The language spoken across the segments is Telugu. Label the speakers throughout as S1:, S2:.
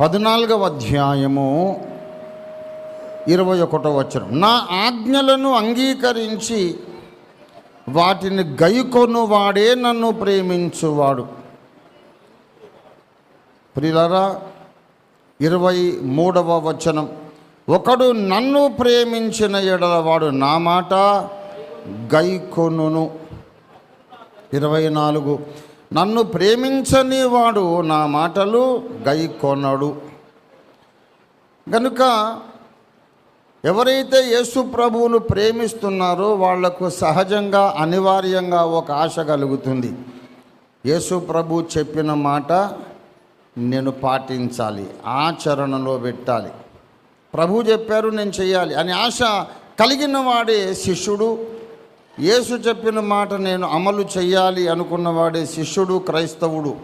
S1: పద్నాలుగవ అధ్యాయము ఇరవై ఒకటో వచనం. నా ఆజ్ఞలను అంగీకరించి వాటిని గైకొను వాడే నన్ను ప్రేమించువాడు. ప్రిలరా ఇరవై మూడవ వచనం. ఒకడు నన్ను ప్రేమించిన ఎడలవాడు నా మాట గైకొనును. ఇరవై నాలుగు. నన్ను ప్రేమించని వాడు నా మాటలు గైకొనడు. కనుక ఎవరైతే యేసు ప్రభువును ప్రేమిస్తున్నారో వాళ్ళకు సహజంగా అనివార్యంగా ఒక ఆశ కలుగుతుంది. యేసు ప్రభు చెప్పిన మాట నేను పాటించాలి ఆచరణలో పెట్టాలి. ప్రభు చెప్పారు నేను చేయాలి అని ఆశ కలిగిన వాడే శిష్యుడు. యేసు చెప్పిన మాట నేను అమలు చేయాలి అనుకున్నవాడే శిష్యుడు క్రైస్తవుడు.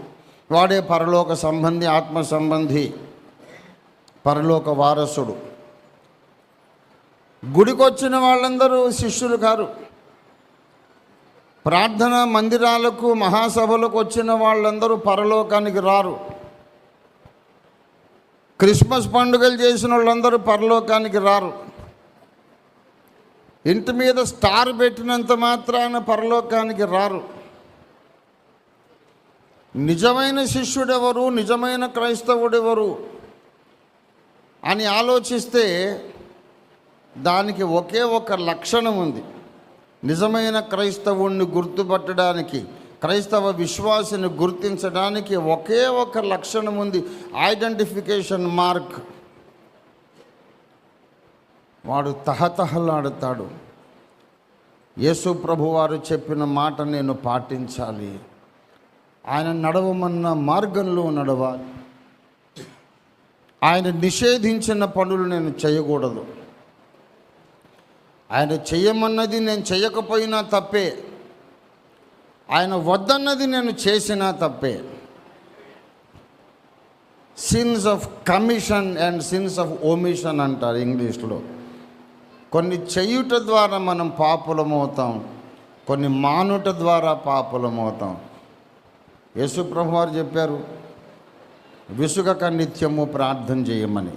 S1: వాడే పరలోక సంబంధి ఆత్మ సంబంధి పరలోక వారసుడు. గుడికొచ్చిన వాళ్ళందరూ శిష్యులు కారు. ప్రార్థన మందిరాలకు మహాసభలకు వచ్చిన వాళ్ళందరూ పరలోకానికి రారు. క్రిస్మస్ పండుగలు చేసిన వాళ్ళందరూ పరలోకానికి రారు. ఇంటి మీద స్టార్ పెట్టినంత మాత్రాన పరలోకానికి రారు. నిజమైన శిష్యుడెవరు? నిజమైన క్రైస్తవుడెవరు? అని ఆలోచిస్తే దానికి ఒకే ఒక లక్షణం ఉంది. నిజమైన క్రైస్తవుణ్ణి గుర్తుపట్టడానికి క్రైస్తవ విశ్వాసిని గుర్తించడానికి ఒకే ఒక లక్షణం ఉంది. Identification mark. వాడు తహతహలాడతాడు. యేసు ప్రభు వారు చెప్పిన మాట నేను పాటించాలి. ఆయన నడవమన్న మార్గంలో నడవాలి. ఆయన నిషేధించిన పనులు నేను చేయకూడదు. ఆయన చేయమన్నది నేను చేయకపోయినా తప్పే. ఆయన వద్దన్నది నేను చేసినా తప్పే. Sins of commission and sins of omission అంటారు ఇంగ్లీష్లో. కొన్ని చేయుట ద్వారా మనం పాపులమవుతాం కొన్ని మానుట ద్వారా పాపులమవుతాం. యేసుప్రభు వారు చెప్పారు విసుగక నిత్యము ప్రార్థన చేయమని.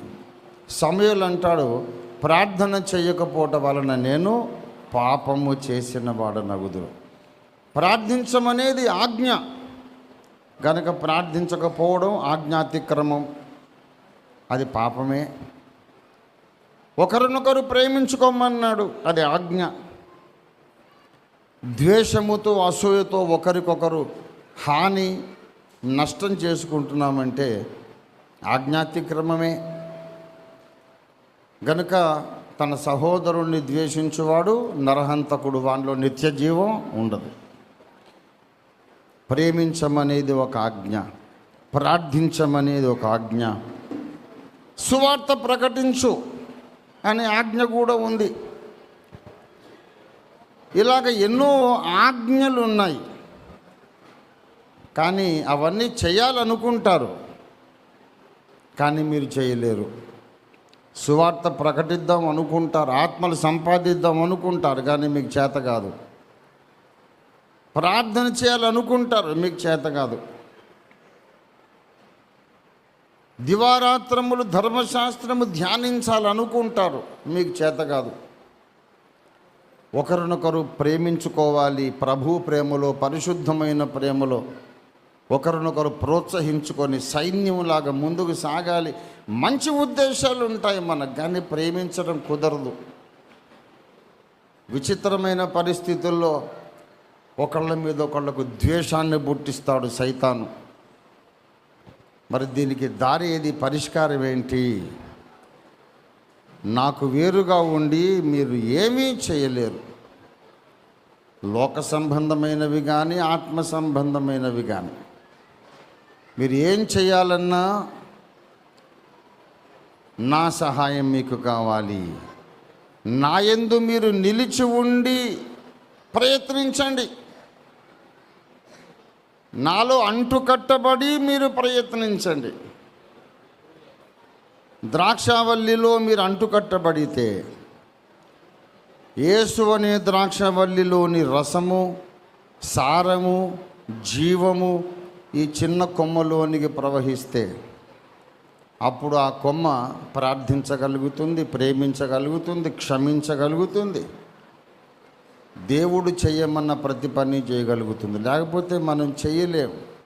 S1: సమయలు అంటాడు ప్రార్థన చేయకపోవటం వలన నేను పాపము చేసిన వాడు నగుదురు ప్రార్థించమనేది ఆజ్ఞ గనక ప్రార్థించకపోవడం ఆజ్ఞాతిక్రమం అది పాపమే. ఒకరినొకరు ప్రేమించుకోమన్నాడు. అది ఆజ్ఞ. ద్వేషముతో అసూయతో ఒకరికొకరు హాని నష్టం చేసుకుంటున్నామంటే ఆజ్ఞాతిక్రమమే. గనుక తన సహోదరుణ్ణి ద్వేషించువాడు నరహంతకుడు వానిలో నిత్య జీవం ఉండదు. ప్రేమించమనేది ఒక ఆజ్ఞ. ప్రార్థించమనేది ఒక ఆజ్ఞ. సువార్త ప్రకటించు. అనే ఆజ్ఞ కూడా ఉంది. ఇలాగ ఎన్నో ఆజ్ఞలు ఉన్నాయి కానీ అవన్నీ చేయాలనుకుంటారు. కానీ మీరు చేయలేరు. సువార్త ప్రకటిద్దాం అనుకుంటారు ఆత్మలు సంపాదిద్దాం అనుకుంటారు కానీ మీకు చేత కాదు. ప్రార్థన చేయాలనుకుంటారు మీకు చేత కాదు. దివారాత్రములు ధర్మశాస్త్రము ధ్యానించాలనుకుంటారు. మీకు చేత కాదు. ఒకరినొకరు ప్రేమించుకోవాలి ప్రభు ప్రేమలో పరిశుద్ధమైన ప్రేమలో. ఒకరినొకరు ప్రోత్సహించుకొని సైన్యంలాగా ముందుకు సాగాలి. మంచి ఉద్దేశాలు ఉంటాయి మనకు కానీ ప్రేమించడం కుదరదు. విచిత్రమైన పరిస్థితుల్లో ఒకళ్ళ మీద ఒకళ్ళకు ద్వేషాన్ని పుట్టిస్తాడు సైతాను. మరి దీనికి దారి ఏది? పరిష్కారం ఏంటి? నాకు వేరుగా ఉండి మీరు ఏమీ చేయలేరు. లోక సంబంధమైనవి కానీ ఆత్మ సంబంధమైనవి కానీ మీరు ఏం చేయాలన్నా నా సహాయం మీకు కావాలి. నా యందు మీరు నిలిచి ఉండి ప్రయత్నించండి. నాలో అంటుకట్టబడి మీరు ప్రయత్నించండి. ద్రాక్షావల్లిలో మీరు అంటుకట్టబడితే యేసు అనే ద్రాక్షవల్లిలోని రసము సారము జీవము ఈ చిన్న కొమ్మలోనికి ప్రవహిస్తే అప్పుడు ఆ కొమ్మ ప్రార్థించగలుగుతుంది ప్రేమించగలుగుతుంది క్షమించగలుగుతుంది. దేవుడు చేయమన్న ప్రతి పని చేయగలుగుతుంది. లేకపోతే మనం చేయలేము.